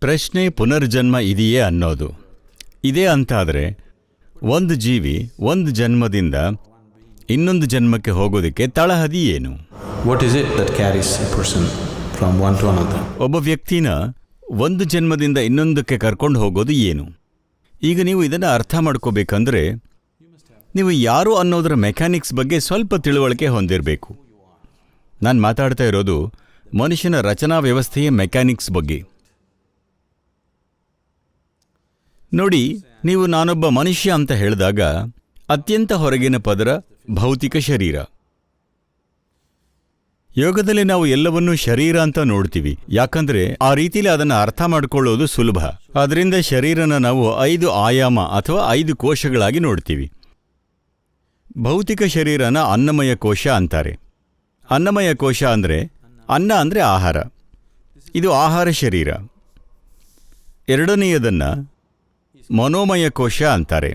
ಪ್ರಶ್ನೆ ಪುನರ್ಜನ್ಮ ಇದೆಯೇ ಅನ್ನೋದು. ಇದೇ ಅಂತಾದರೆ ಒಂದು ಜೀವಿ ಒಂದು ಜನ್ಮದಿಂದ ಇನ್ನೊಂದು ಜನ್ಮಕ್ಕೆ ಹೋಗೋದಕ್ಕೆ ತಳಹದಿ ಏನು? What is it that carries a person from one to another? ಒಬ್ಬ ವ್ಯಕ್ತಿನ ಒಂದು ಜನ್ಮದಿಂದ ಇನ್ನೊಂದಕ್ಕೆ ಕರ್ಕೊಂಡು ಹೋಗೋದು ಏನು? ಈಗ ನೀವು ಇದನ್ನು ಅರ್ಥ ಮಾಡ್ಕೋಬೇಕಂದ್ರೆ ನೀವು ಯಾರು ಅನ್ನೋದರ ಮೆಕ್ಯಾನಿಕ್ಸ್ ಬಗ್ಗೆ ಸ್ವಲ್ಪ ತಿಳುವಳಿಕೆ ಹೊಂದಿರಬೇಕು. ನಾನು ಮಾತಾಡ್ತಾ ಇರೋದು ಮನುಷ್ಯನ ರಚನಾ ವ್ಯವಸ್ಥೆಯ ಮೆಕ್ಯಾನಿಕ್ಸ್ ಬಗ್ಗೆ. ನೋಡಿ, ನೀವು ನಾನೊಬ್ಬ ಮನುಷ್ಯ ಅಂತ ಹೇಳಿದಾಗ ಅತ್ಯಂತ ಹೊರಗಿನ ಪದರ ಭೌತಿಕ ಶರೀರ. ಯೋಗದಲ್ಲಿ ನಾವು ಎಲ್ಲವನ್ನೂ ಶರೀರ ಅಂತ ನೋಡ್ತೀವಿ. ಯಾಕಂದ್ರೆ ಆ ರೀತಿಲಿ ಅದನ್ನು ಅರ್ಥ ಮಾಡಿಕೊಳ್ಳೋದು ಸುಲಭ. ಅದರಿಂದ ಶರೀರನ ನಾವು ಐದು ಆಯಾಮ ಅಥವಾ ಐದು ಕೋಶಗಳಾಗಿ ನೋಡ್ತೀವಿ. ಭೌತಿಕ ಶರೀರನ ಅನ್ನಮಯ ಕೋಶ ಅಂತಾರೆ. ಅನ್ನಮಯ ಕೋಶ ಅಂದರೆ ಅನ್ನ ಅಂದರೆ ಆಹಾರ. ಇದು ಆಹಾರ ಶರೀರ. ಎರಡನೆಯದನ್ನ ಮನೋಮಯ ಕೋಶ ಅಂತಾರೆ.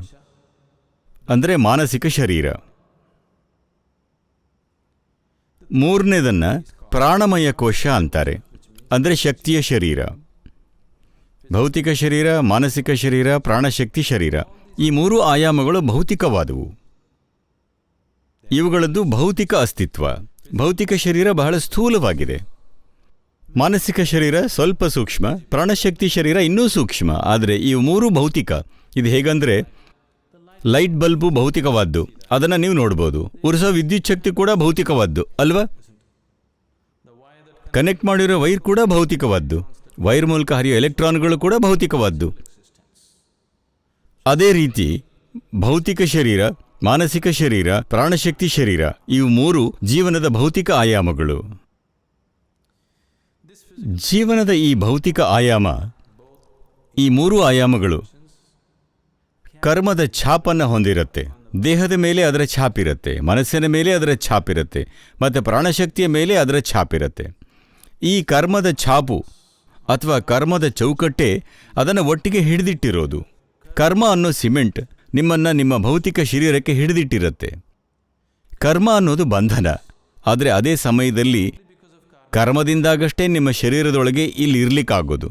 ಅಂದರೆ ಮಾನಸಿಕ ಶರೀರ. ಮೂರನೇದನ್ನ ಪ್ರಾಣಮಯ ಕೋಶ ಅಂತಾರೆ. ಅಂದರೆ ಶಕ್ತಿಯ ಶರೀರ. ಭೌತಿಕ ಶರೀರ, ಮಾನಸಿಕ ಶರೀರ, ಪ್ರಾಣಶಕ್ತಿ ಶರೀರ, ಈ ಮೂರು ಆಯಾಮಗಳು ಭೌತಿಕವಾದವು. ಇವುಗಳದ್ದು ಭೌತಿಕ ಅಸ್ತಿತ್ವ. ಭೌತಿಕ ಶರೀರ ಬಹಳ ಸ್ಥೂಲವಾಗಿದೆ. ಮಾನಸಿಕ ಶರೀರ ಸ್ವಲ್ಪ ಸೂಕ್ಷ್ಮ, ಪ್ರಾಣಶಕ್ತಿ ಶರೀರ ಇನ್ನೂ ಸೂಕ್ಷ್ಮ. ಆದರೆ ಈ ಮೂರು ಭೌತಿಕ. ಇದು ಹೇಗಂದರೆ, ಲೈಟ್ ಬಲ್ಬು ಭೌತಿಕವಾದ್ದು. ಅದನ್ನು ನೀವು ನೋಡ್ಬೋದು. ಉರಿಸೋ ವಿದ್ಯುತ್ ಶಕ್ತಿ ಕೂಡ ಭೌತಿಕವಾದ್ದು, ಅಲ್ವಾ? ಕನೆಕ್ಟ್ ಮಾಡಿರೋ ವೈರ್ ಕೂಡ ಭೌತಿಕವಾದ್ದು. ವೈರ್ ಮೂಲಕ ಹರಿಯೋ ಎಲೆಕ್ಟ್ರಾನ್ಗಳು ಕೂಡ ಭೌತಿಕವಾದ್ದು. ಅದೇ ರೀತಿ, ಭೌತಿಕ ಶರೀರ, ಮಾನಸಿಕ ಶರೀರ, ಪ್ರಾಣಶಕ್ತಿ ಶರೀರ, ಇವು ಮೂರು ಜೀವನದ ಭೌತಿಕ ಆಯಾಮಗಳು. ಜೀವನದ ಈ ಭೌತಿಕ ಆಯಾಮ, ಈ ಮೂರು ಆಯಾಮಗಳು ಕರ್ಮದ ಛಾಪನ್ನು ಹೊಂದಿರುತ್ತೆ. ದೇಹದ ಮೇಲೆ ಅದರ ಛಾಪಿರುತ್ತೆ, ಮನಸ್ಸಿನ ಮೇಲೆ ಅದರ ಛಾಪಿರುತ್ತೆ, ಮತ್ತು ಪ್ರಾಣಶಕ್ತಿಯ ಮೇಲೆ ಅದರ ಛಾಪಿರುತ್ತೆ. ಈ ಕರ್ಮದ ಛಾಪು ಅಥವಾ ಕರ್ಮದ ಚೌಕಟ್ಟೆ ಅದನ್ನು ಒಟ್ಟಿಗೆ ಹಿಡಿದಿಟ್ಟಿರೋದು. ಕರ್ಮ ಅನ್ನೋ ಸಿಮೆಂಟ್ ನಿಮ್ಮನ್ನು ನಿಮ್ಮ ಭೌತಿಕ ಶರೀರಕ್ಕೆ ಹಿಡಿದಿಟ್ಟಿರುತ್ತೆ. ಕರ್ಮ ಅನ್ನೋದು ಬಂಧನ. ಆದರೆ ಅದೇ ಸಮಯದಲ್ಲಿ ಕರ್ಮದಿಂದಾಗಷ್ಟೇ ನಿಮ್ಮ ಶರೀರದೊಳಗೆ ಇಲ್ಲಿ ಇರ್ಲಿಕ್ಕಾಗೋದು.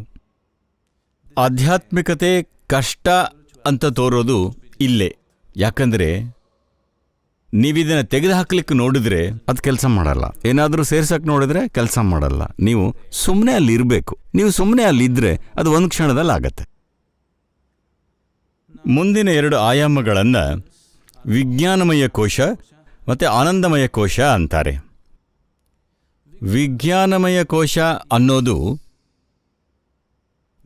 ಆಧ್ಯಾತ್ಮಿಕತೆ ಕಷ್ಟ ಅಂತ ತೋರೋದು ಇಲ್ಲೇ. ಯಾಕಂದರೆ ನೀವಿದನ್ನು ತೆಗೆದುಹಾಕ್ಲಿಕ್ಕೆ ನೋಡಿದ್ರೆ ಅದು ಕೆಲಸ ಮಾಡಲ್ಲ. ಏನಾದರೂ ಸೇರ್ಸಕ್ಕೆ ನೋಡಿದ್ರೆ ಕೆಲಸ ಮಾಡಲ್ಲ. ನೀವು ಸುಮ್ಮನೆ ಅಲ್ಲಿ ಇರಬೇಕು ನೀವು ಸುಮ್ಮನೆ ಅಲ್ಲಿದ್ದರೆ ಅದು ಒಂದು ಕ್ಷಣದಲ್ಲಿ ಆಗತ್ತೆ ಮುಂದಿನ ಎರಡು ಆಯಾಮಗಳನ್ನು ವಿಜ್ಞಾನಮಯ ಕೋಶ ಮತ್ತು ಆನಂದಮಯ ಕೋಶ ಅಂತಾರೆ. ವಿಜ್ಞಾನಮಯ ಕೋಶ ಅನ್ನೋದು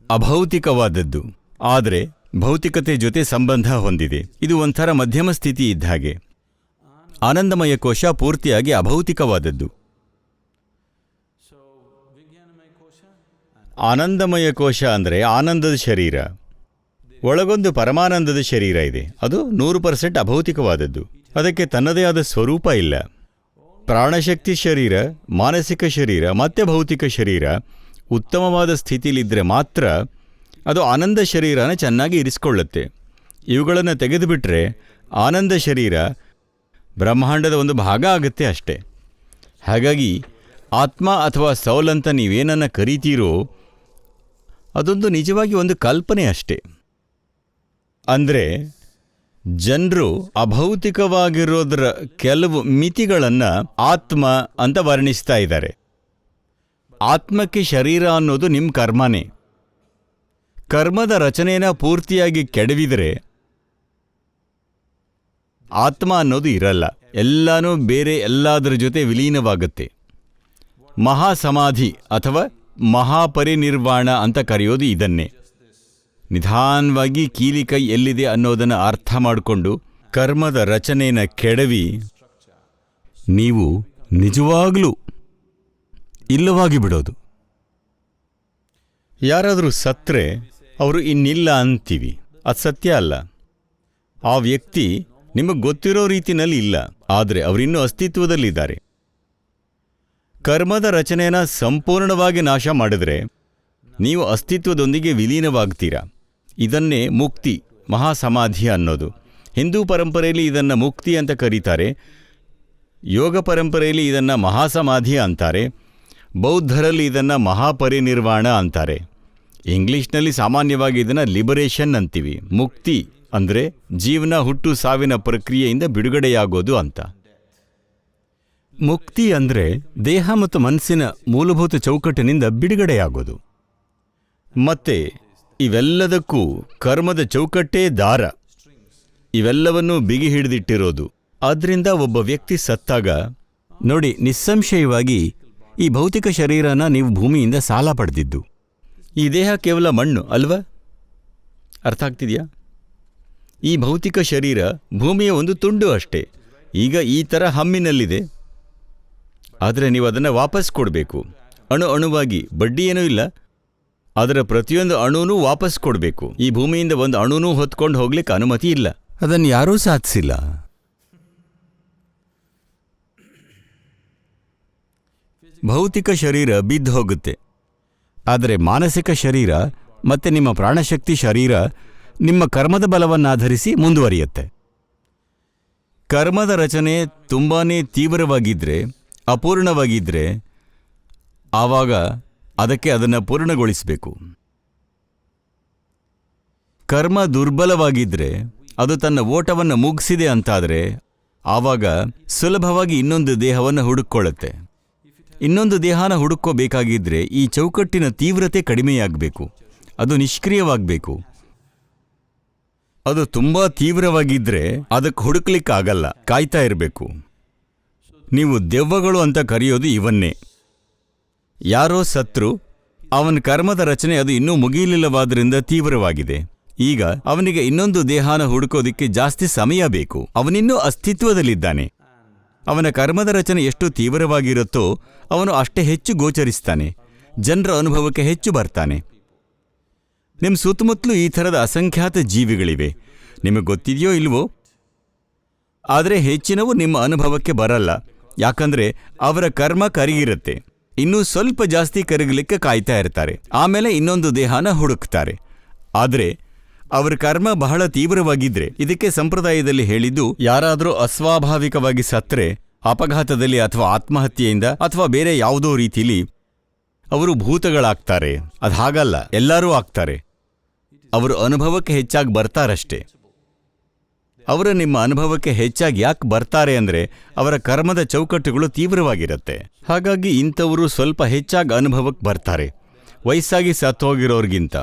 ಅಭೌತಿಕವಾದದ್ದು. ಆದರೆ ಭೌತಿಕತೆ ಜೊತೆ ಸಂಬಂಧ ಹೊಂದಿದೆ. ಇದು ಒಂಥರ ಮಧ್ಯಮ ಸ್ಥಿತಿ ಇದ್ದ ಹಾಗೆ. ಆನಂದಮಯ ಕೋಶ ಪೂರ್ತಿಯಾಗಿ ಅಭೌತಿಕವಾದದ್ದು. ಆನಂದಮಯ ಕೋಶ ಅಂದರೆ ಆನಂದದ ಶರೀರ. ಒಳಗೊಂದು ಪರಮಾನಂದದ ಶರೀರ ಇದೆ. ಅದು ನೂರು ಪರ್ಸೆಂಟ್ ಅಭೌತಿಕವಾದದ್ದು. ಅದಕ್ಕೆ ತನ್ನದೇ ಆದ ಸ್ವರೂಪ ಇಲ್ಲ. ಪ್ರಾಣಶಕ್ತಿ ಶರೀರ, ಮಾನಸಿಕ ಶರೀರ, ಮತ್ತು ಭೌತಿಕ ಶರೀರ ಉತ್ತಮವಾದ ಸ್ಥಿತಿಲಿದ್ದರೆ ಮಾತ್ರ ಅದು ಆನಂದ ಶರೀರನ ಚೆನ್ನಾಗಿ ಇರಿಸಿಕೊಳ್ಳುತ್ತೆ. ಇವುಗಳನ್ನು ತೆಗೆದುಬಿಟ್ರೆ ಆನಂದ ಶರೀರ ಬ್ರಹ್ಮಾಂಡದ ಒಂದು ಭಾಗ ಆಗುತ್ತೆ ಅಷ್ಟೆ. ಹಾಗಾಗಿ ಆತ್ಮ ಅಥವಾ ಸೌಲ್ ಅಂತ ನೀವೇನನ್ನು ಕರಿತೀರೋ ಅದೊಂದು ನಿಜವಾಗಿ ಒಂದು ಕಲ್ಪನೆ ಅಷ್ಟೆ. ಅಂದರೆ ಜನರು ಅಭೌತಿಕವಾಗಿರೋದರ ಕೆಲವು ಮಿತಿಗಳನ್ನು ಆತ್ಮ ಅಂತ ವರ್ಣಿಸ್ತಾ ಇದ್ದಾರೆ. ಆತ್ಮಕ್ಕೆ ಶರೀರ ಅನ್ನೋದು ನಿಮ್ಮ ಕರ್ಮನೇ. ಕರ್ಮದ ರಚನೆನ ಪೂರ್ತಿಯಾಗಿ ಕೆಡವಿದರೆ ಆತ್ಮ ಅನ್ನೋದು ಇರಲ್ಲ. ಎಲ್ಲನೂ ಬೇರೆ ಎಲ್ಲದರ ಜೊತೆ ವಿಲೀನವಾಗುತ್ತೆ. ಮಹಾಸಮಾಧಿ ಅಥವಾ ಮಹಾಪರಿನಿರ್ವಾಣ ಅಂತ ಕರೆಯೋದು ಇದನ್ನೇ. ನಿಧಾನವಾಗಿ ಕೀಲಿ ಕೈ ಎಲ್ಲಿದೆ ಅನ್ನೋದನ್ನು ಅರ್ಥ ಮಾಡಿಕೊಂಡು ಕರ್ಮದ ರಚನೆಯನ್ನು ಕೆಡವಿ ನೀವು ನಿಜವಾಗ್ಲೂ ಇಲ್ಲವಾಗಿ ಬಿಡೋದು. ಯಾರಾದರೂ ಸತ್ರೆ, ಅವರು ಇನ್ನಿಲ್ಲ ಅಂತೀವಿ. ಅದು ಸತ್ಯ ಅಲ್ಲ. ಆ ವ್ಯಕ್ತಿ ನಿಮಗೆ ಗೊತ್ತಿರೋ ರೀತಿನಲ್ಲಿ ಇಲ್ಲ, ಆದರೆ ಅವರಿನ್ನೂ ಅಸ್ತಿತ್ವದಲ್ಲಿದ್ದಾರೆ. ಕರ್ಮದ ರಚನೆಯನ್ನು ಸಂಪೂರ್ಣವಾಗಿ ನಾಶ ಮಾಡಿದ್ರೆ ನೀವು ಅಸ್ತಿತ್ವದೊಂದಿಗೆ ವಿಲೀನವಾಗ್ತೀರಾ? ಇದನ್ನೇ ಮುಕ್ತಿ, ಮಹಾಸಮಾಧಿ ಅನ್ನೋದು. ಹಿಂದೂ ಪರಂಪರೆಯಲ್ಲಿ ಇದನ್ನು ಮುಕ್ತಿ ಅಂತ ಕರೀತಾರೆ. ಯೋಗ ಪರಂಪರೆಯಲ್ಲಿ ಇದನ್ನು ಮಹಾಸಮಾಧಿ ಅಂತಾರೆ. ಬೌದ್ಧರಲ್ಲಿ ಇದನ್ನು ಮಹಾಪರಿನಿರ್ವಾಣ ಅಂತಾರೆ. ಇಂಗ್ಲೀಷ್ನಲ್ಲಿ ಸಾಮಾನ್ಯವಾಗಿ ಇದನ್ನು ಲಿಬರೇಷನ್ ಅಂತೀವಿ. ಮುಕ್ತಿ ಅಂದರೆ ಜೀವನ ಹುಟ್ಟು ಸಾವಿನ ಪ್ರಕ್ರಿಯೆಯಿಂದ ಬಿಡುಗಡೆಯಾಗೋದು ಅಂತ. ಮುಕ್ತಿ ಅಂದರೆ ದೇಹ ಮತ್ತು ಮನಸ್ಸಿನ ಮೂಲಭೂತ ಚೌಕಟ್ಟಿನಿಂದ ಬಿಡುಗಡೆಯಾಗೋದು. ಮತ್ತೆ ಇವೆಲ್ಲದಕ್ಕೂ ಕರ್ಮದ ಚೌಕಟ್ಟೇ ದಾರ. ಇವೆಲ್ಲವನ್ನೂ ಬಿಗಿ ಹಿಡಿದಿಟ್ಟಿರೋದು ಆದ್ರಿಂದ ಒಬ್ಬ ವ್ಯಕ್ತಿ ಸತ್ತಾಗ, ನೋಡಿ, ನಿಸ್ಸಂಶಯವಾಗಿ ಈ ಭೌತಿಕ ಶರೀರನ ನೀವು ಭೂಮಿಯಿಂದ ಸಾಲ ಪಡೆದಿದ್ದು. ಈ ದೇಹ ಕೇವಲ ಮಣ್ಣು, ಅಲ್ವಾ? ಅರ್ಥ ಆಗ್ತಿದೆಯಾ? ಈ ಭೌತಿಕ ಶರೀರ ಭೂಮಿಯ ಒಂದು ತುಂಡು ಅಷ್ಟೇ. ಈಗ ಈ ಥರ ಹಮ್ಮಿನಲ್ಲಿದೆ. ಆದರೆ ನೀವು ಅದನ್ನು ವಾಪಸ್ ಕೊಡಬೇಕು. ಅಣು ಅಣುವಾಗಿ ಬಡ್ಡಿ ಏನೂ ಇಲ್ಲ. ಅದರ ಪ್ರತಿಯೊಂದು ಅಣುನೂ ವಾಪಸ್ ಕೊಡಬೇಕು. ಈ ಭೂಮಿಯಿಂದ ಒಂದು ಅಣುನೂ ಹೊತ್ಕೊಂಡು ಹೋಗ್ಲಿಕ್ಕೆ ಅನುಮತಿ ಇಲ್ಲ. ಅದನ್ನು ಯಾರೂ ಸಾಧಿಸಿಲ್ಲ. ಭೌತಿಕ ಶರೀರ ಬಿದ್ದು ಹೋಗುತ್ತೆ. ಆದರೆ ಮಾನಸಿಕ ಶರೀರ ಮತ್ತೆ ನಿಮ್ಮ ಪ್ರಾಣಶಕ್ತಿ ಶರೀರ ನಿಮ್ಮ ಕರ್ಮದ ಬಲವನ್ನಾಧರಿಸಿ ಮುಂದುವರಿಯುತ್ತೆ. ಕರ್ಮದ ರಚನೆ ತುಂಬಾ ತೀವ್ರವಾಗಿದ್ದರೆ ಅಪೂರ್ಣವಾಗಿದ್ದರೆ ಆವಾಗ ಅದಕ್ಕೆ ಅದನ್ನು ಪೂರ್ಣಗೊಳಿಸಬೇಕು. ಕರ್ಮ ದುರ್ಬಲವಾಗಿದ್ದರೆ ಅದು ತನ್ನ ಓಟವನ್ನು ಮುಗಿಸಿದೆ ಅಂತಾದರೆ ಆವಾಗ ಸುಲಭವಾಗಿ ಇನ್ನೊಂದು ದೇಹವನ್ನು ಹುಡುಕೊಳ್ಳುತ್ತೆ ಇನ್ನೊಂದು ದೇಹನ ಹುಡುಕೋಬೇಕಾಗಿದ್ದರೆ ಈ ಚೌಕಟ್ಟಿನ ತೀವ್ರತೆ ಕಡಿಮೆಯಾಗಬೇಕು. ಅದು ನಿಷ್ಕ್ರಿಯವಾಗಬೇಕು. ಅದು ತುಂಬ ತೀವ್ರವಾಗಿದ್ದರೆ ಅದಕ್ಕೆ ಹುಡುಕ್ಲಿಕ್ಕಾಗಲ್ಲ, ಕಾಯ್ತಾ ಇರಬೇಕು. ನೀವು ದೆವ್ವಗಳು ಅಂತ ಕರೆಯೋದು ಇವನ್ನೇ. ಯಾರೋ ಸತ್ರು, ಅವನ ಕರ್ಮದ ರಚನೆ ಅದು ಇನ್ನೂ ಮುಗಿಯಲಿಲ್ಲವಾದ್ರಿಂದ ತೀವ್ರವಾಗಿದೆ. ಈಗ ಅವನಿಗೆ ಇನ್ನೊಂದು ದೇಹಾನ ಹುಡುಕೋದಿಕ್ಕೆ ಜಾಸ್ತಿ ಸಮಯ ಬೇಕು. ಅವನಿನ್ನೂ ಅಸ್ತಿತ್ವದಲ್ಲಿದ್ದಾನೆ. ಅವನ ಕರ್ಮದ ರಚನೆ ಎಷ್ಟು ತೀವ್ರವಾಗಿರುತ್ತೋ ಅವನು ಅಷ್ಟೇ ಹೆಚ್ಚು ಗೋಚರಿಸ್ತಾನೆ. ಜನರ ಅನುಭವಕ್ಕೆ ಹೆಚ್ಚು ಬರ್ತಾನೆ. ನಿಮ್ಮ ಸುತ್ತಮುತ್ತಲೂ ಈ ಥರದ ಅಸಂಖ್ಯಾತ ಜೀವಿಗಳಿವೆ. ನಿಮಗೆ ಗೊತ್ತಿದೆಯೋ ಇಲ್ವೋ? ಆದರೆ ಹೆಚ್ಚಿನವು ನಿಮ್ಮ ಅನುಭವಕ್ಕೆ ಬರಲ್ಲ. ಯಾಕಂದ್ರೆ ಅವರ ಕರ್ಮ ಕರಗಿರುತ್ತೆ. ಇನ್ನೂ ಸ್ವಲ್ಪ ಜಾಸ್ತಿ ಕರಗಲಿಕ್ಕೆ ಕಾಯ್ತಾ ಇರ್ತಾರೆ. ಆಮೇಲೆ ಇನ್ನೊಂದು ದೇಹನ ಹುಡುಕ್ತಾರೆ. ಆದರೆ, ಅವರ ಕರ್ಮ ಬಹಳ ತೀವ್ರವಾಗಿದ್ರೆ, ಇದಕ್ಕೆ ಸಂಪ್ರದಾಯದಲ್ಲಿ ಹೇಳಿದ್ದು, ಯಾರಾದರೂ ಅಸ್ವಾಭಾವಿಕವಾಗಿ ಸತ್ರೆ, ಅಪಘಾತದಲ್ಲಿ ಅಥವಾ ಆತ್ಮಹತ್ಯೆಯಿಂದ ಅಥವಾ ಬೇರೆ ಯಾವುದೋ ರೀತಿಲಿ ಅವರು ಭೂತಗಳಾಗ್ತಾರೆ. ಅದು ಹಾಗಲ್ಲ ಎಲ್ಲರೂ ಆಗ್ತಾರೆ. ಅವರು ಅನುಭವಕ್ಕೆ ಹೆಚ್ಚಾಗಿ ಬರ್ತಾರಷ್ಟೇ. ಅವರು ನಿಮ್ಮ ಅನುಭವಕ್ಕೆ ಹೆಚ್ಚಾಗಿ ಯಾಕೆ ಬರ್ತಾರೆ ಅಂದರೆ ಅವರ ಕರ್ಮದ ಚೌಕಟ್ಟುಗಳು ತೀವ್ರವಾಗಿರುತ್ತೆ. ಹಾಗಾಗಿ ಇಂಥವರು ಸ್ವಲ್ಪ ಹೆಚ್ಚಾಗಿ ಅನುಭವಕ್ಕೆ ಬರ್ತಾರೆ. ವಯಸ್ಸಾಗಿ ಸತ್ತೋಗಿರೋರ್ಗಿಂತ.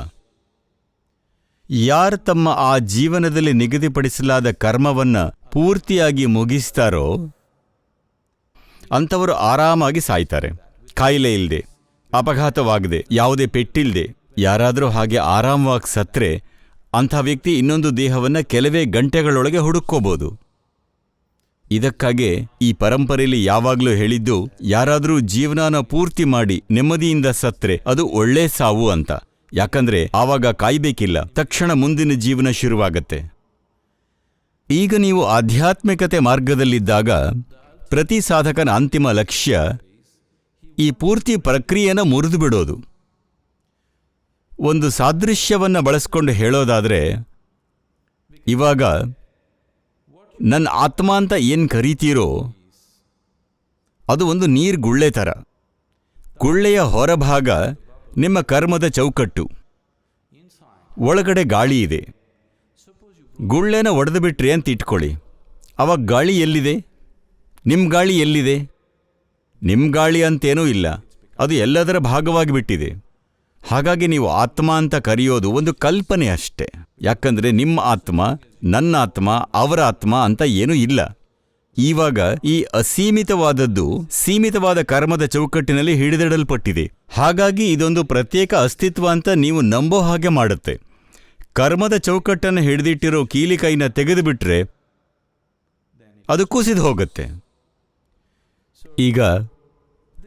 ಯಾರು ತಮ್ಮ ಆ ಜೀವನದಲ್ಲಿ ನಿಗದಿಪಡಿಸಲಾದ ಕರ್ಮವನ್ನ ಪೂರ್ತಿಯಾಗಿ ಮುಗಿಸ್ತಾರೋ ಅಂಥವರು ಆರಾಮಾಗಿ ಸಾಯ್ತಾರೆ. ಕಾಯಿಲೆ ಇಲ್ಲದೆ ಅಪಘಾತವಾಗದೆ, ಯಾವುದೇ ಪೆಟ್ಟಿಲ್ಲದೆ ಯಾರಾದರೂ ಹಾಗೆ ಆರಾಮವಾಗಿ ಸತ್ರೆ ಅಂಥ ವ್ಯಕ್ತಿ ಇನ್ನೊಂದು ದೇಹವನ್ನ ಕೆಲವೇ ಗಂಟೆಗಳೊಳಗೆ ಹುಡುಕೋಬೋದು ಇದಕ್ಕಾಗೆ ಈ ಪರಂಪರೆಯಲ್ಲಿ ಯಾವಾಗಲೂ ಹೇಳಿದ್ದು, ಯಾರಾದರೂ ಜೀವನಾನ ಪೂರ್ತಿ ಮಾಡಿ ನೆಮ್ಮದಿಯಿಂದ ಸತ್ರೆ, ಅದು ಒಳ್ಳೆ ಸಾವು ಅಂತ. ಯಾಕಂದ್ರೆ ಆವಾಗ ಕಾಯ್ಬೇಕಿಲ್ಲ, ತಕ್ಷಣ ಮುಂದಿನ ಜೀವನ ಶುರುವಾಗತ್ತೆ. ಈಗ ನೀವು ಆಧ್ಯಾತ್ಮಿಕತೆ ಮಾರ್ಗದಲ್ಲಿದ್ದಾಗ ಪ್ರತಿ ಸಾಧಕನ ಅಂತಿಮ ಲಕ್ಷ್ಯ ಈ ಪೂರ್ತಿ ಪ್ರಕ್ರಿಯೆನ ಮುರಿದು ಬಿಡೋದು ಒಂದು ಸಾದೃಶ್ಯವನ್ನು ಬಳಸ್ಕೊಂಡು ಹೇಳೋದಾದರೆ, ಇವಾಗ ನನ್ನ ಆತ್ಮ ಅಂತ ಏನು ಕರಿತೀರೋ, ಅದು ಒಂದು ನೀರು ಗುಳ್ಳೆ ಥರ. ಗುಳ್ಳೆಯ ಹೊರಭಾಗ ನಿಮ್ಮ ಕರ್ಮದ ಚೌಕಟ್ಟು. ಒಳಗಡೆ ಗಾಳಿ ಇದೆ. ಗುಳ್ಳೆನ ಒಡೆದು ಬಿಟ್ರಿ ಅಂತ ಇಟ್ಕೊಳ್ಳಿ. ಅವಾಗ ಗಾಳಿ ಎಲ್ಲಿದೆ? ನಿಮ್ಮ ಗಾಳಿ ಎಲ್ಲಿದೆ? ನಿಮ್ಮ ಗಾಳಿ ಅಂತೇನೂ ಇಲ್ಲ. ಅದು ಎಲ್ಲದರ ಭಾಗವಾಗಿ ಬಿಟ್ಟಿದೆ. ಹಾಗಾಗಿ ನೀವು ಆತ್ಮ ಅಂತ ಕರೆಯೋದು ಒಂದು ಕಲ್ಪನೆ ಅಷ್ಟೆ. ಯಾಕಂದ್ರೆ ನಿಮ್ಮ ಆತ್ಮ, ನನ್ನ ಆತ್ಮ, ಅವರ ಆತ್ಮ ಅಂತ ಏನೂ ಇಲ್ಲ. ಇವಾಗ ಈ ಅಸೀಮಿತವಾದದ್ದು ಸೀಮಿತವಾದ ಕರ್ಮದ ಚೌಕಟ್ಟಿನಲ್ಲಿ ಹಿಡಿದಿಡಲ್ಪಟ್ಟಿದೆ. ಹಾಗಾಗಿ ಇದೊಂದು ಪ್ರತ್ಯೇಕ ಅಸ್ತಿತ್ವ ಅಂತ ನೀವು ನಂಬೋ ಹಾಗೆ ಮಾಡುತ್ತೆ. ಕರ್ಮದ ಚೌಕಟ್ಟನ್ನು ಹಿಡಿದಿಟ್ಟಿರೋ ಕೀಲಿಕೈನ ತೆಗೆದುಬಿಟ್ರೆ ಅದು ಕುಸಿದು ಹೋಗುತ್ತೆ. ಈಗ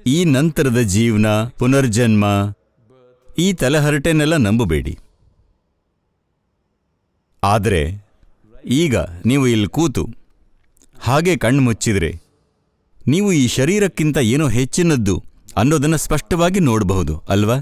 ಈ ನಂತರದ ಜೀವನ, ಪುನರ್ಜನ್ಮ ಈ ತಲೆಹರಟೆನೆಲ್ಲ ನಂಬಬೇಡಿ. ಆದರೆ ಈಗ ನೀವು ಇಲ್ಲಿ ಕೂತು ಹಾಗೆ ಕಣ್ಣು ಮುಚ್ಚಿದ್ರೆ ನೀವು ಈ ಶರೀರಕ್ಕಿಂತ ಏನೋ ಹೆಚ್ಚಿನದ್ದು ಅನ್ನೋದನ್ನು ಸ್ಪಷ್ಟವಾಗಿ ನೋಡಬಹುದು, ಅಲ್ವಾ?